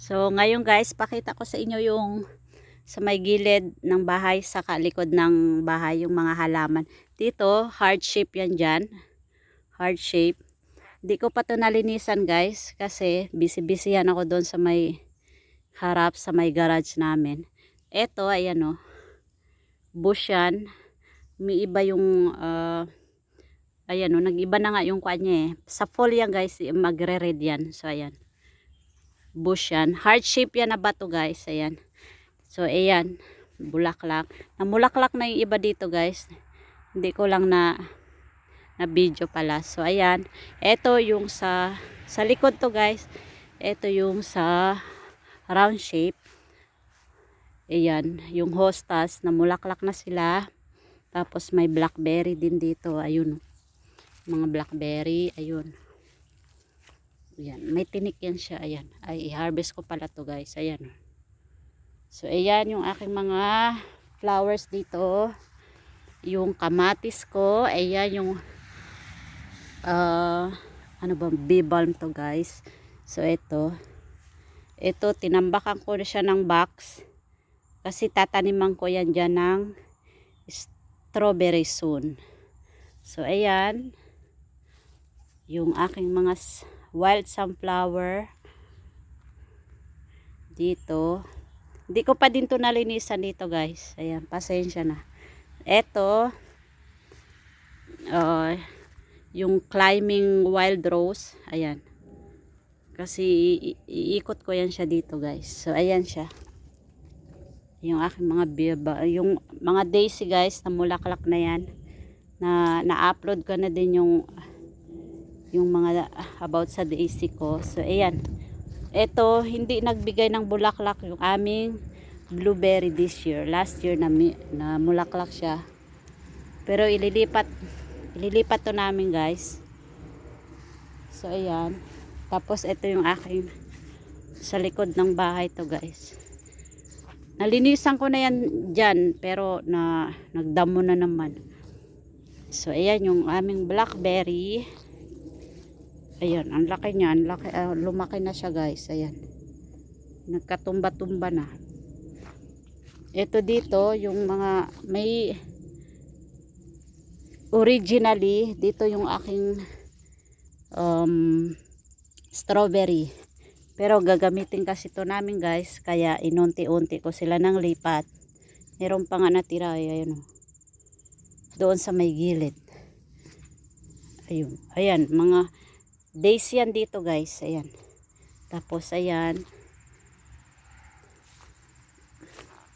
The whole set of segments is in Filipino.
So ngayon guys, pakita ko sa inyo yung sa may gilid ng bahay sa kalikod ng bahay yung mga halaman. Dito, hard shape yan dyan. Hard shape. Di ko pa to nalinisan guys kasi busy-busy yan ako doon sa may harap sa may garage namin. Eto, ayan o. Bush yan. May iba yung ah, ayan o, nag-iba na nga yung kanya eh. Sa fall yan guys, magre-red yan. So ayan bush yan. Heart shape yan na bato guys. Ayan. So ayan. Bulaklak. Namulaklak na yung iba dito guys. Hindi ko lang na na video pala. So ayan. Ito yung sa sa likod to guys. Ito yung sa round shape. Ayan. Yung hostas. Namulaklak na sila. Tapos may blackberry din dito. Ayun. Mga blackberry. Ayun. Ayan, may tinik yan siya. Ayan. Ay, i-harvest ko pala to guys. Ayan. So, ayan yung aking mga flowers dito. Yung kamatis ko. Ayan yung uh, ano ba, bee balm to guys. So, ito. Ito, tinambakan ko na siya ng box. Kasi tataniman ko yan dyan ng strawberry soon. So, ayan. Yung aking mga wild sunflower dito. Hindi ko pa din to nalinisan dito guys. Ayan pasensya na. Eto uh, yung climbing wild rose. Ayan. Kasi iikot ko yan siya dito guys. So ayan siya. Yung aking mga biba yung mga daisy guys na mulaklak na yan. Na na-upload ko na din yung yung mga about sa daisy ko. So, ayan. Ito, hindi nagbigay ng bulaklak yung aming blueberry this year. Last year na, na mulaklak siya. Pero ililipat, ililipat to namin guys. So, ayan. Tapos, ito yung aking sa likod ng bahay to guys. Nalinisan ko na yan dyan, pero na, nagdamo na naman. So, ayan yung aming blackberry. Ayan, ang laki niya. Ang laki, uh, lumaki na siya guys. Ayan. Nagkatumba-tumba na. Ito dito, yung mga may originally, dito yung aking um, strawberry. Pero gagamitin kasi to namin guys. Kaya inunti-unti ko sila ng lipat. Meron pa nga natira. Ayan, doon sa may gilid. Ayun. Ayan, mga days yan dito guys. Ayan. Tapos ayan.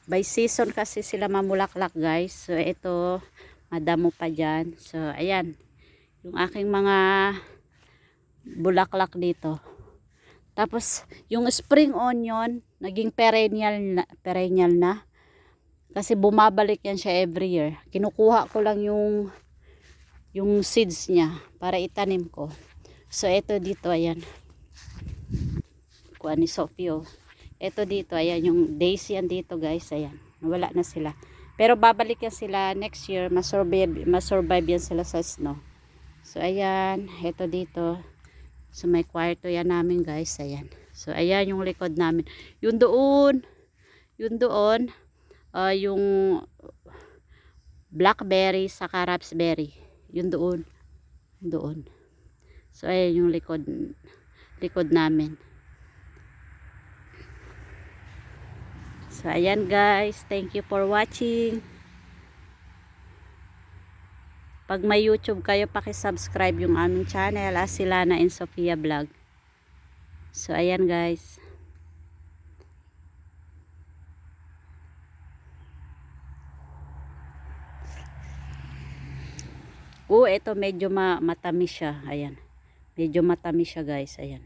By season kasi sila mamulaklak guys. So ito madamo pa dyan. So ayan. Yung aking mga bulaklak dito. Tapos yung spring onion naging perennial na, perennial na. Kasi bumabalik yan siya every year. Kinukuha ko lang yung yung seeds niya para itanim ko So, ito dito, ayan. Kuha ni Sophie, Ito dito, ayan, yung daisy yan dito, guys. Ayan, wala na sila. Pero babalik yan sila next year. Masurvive, masurvive yan sila sa snow. So, ayan. Ito dito. So, may kwarto yan namin, guys. Ayan. So, ayan yung likod namin. Yung doon, yung doon, uh, yung blackberry sa raspberry. Yung doon. Doon. So, ayan yung likod, likod namin. So, ayan guys. Thank you for watching. Pag may YouTube kayo, pakisubscribe yung aming channel, Asilana and Sofia Vlog. So, ayan guys. Oh, ito medyo ma matamis siya. Ayan. Medyo matamis siya guys. Ayan.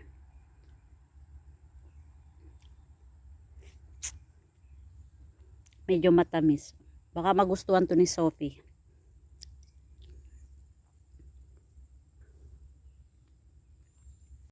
Medyo matamis. Baka magustuhan to ni Sophie.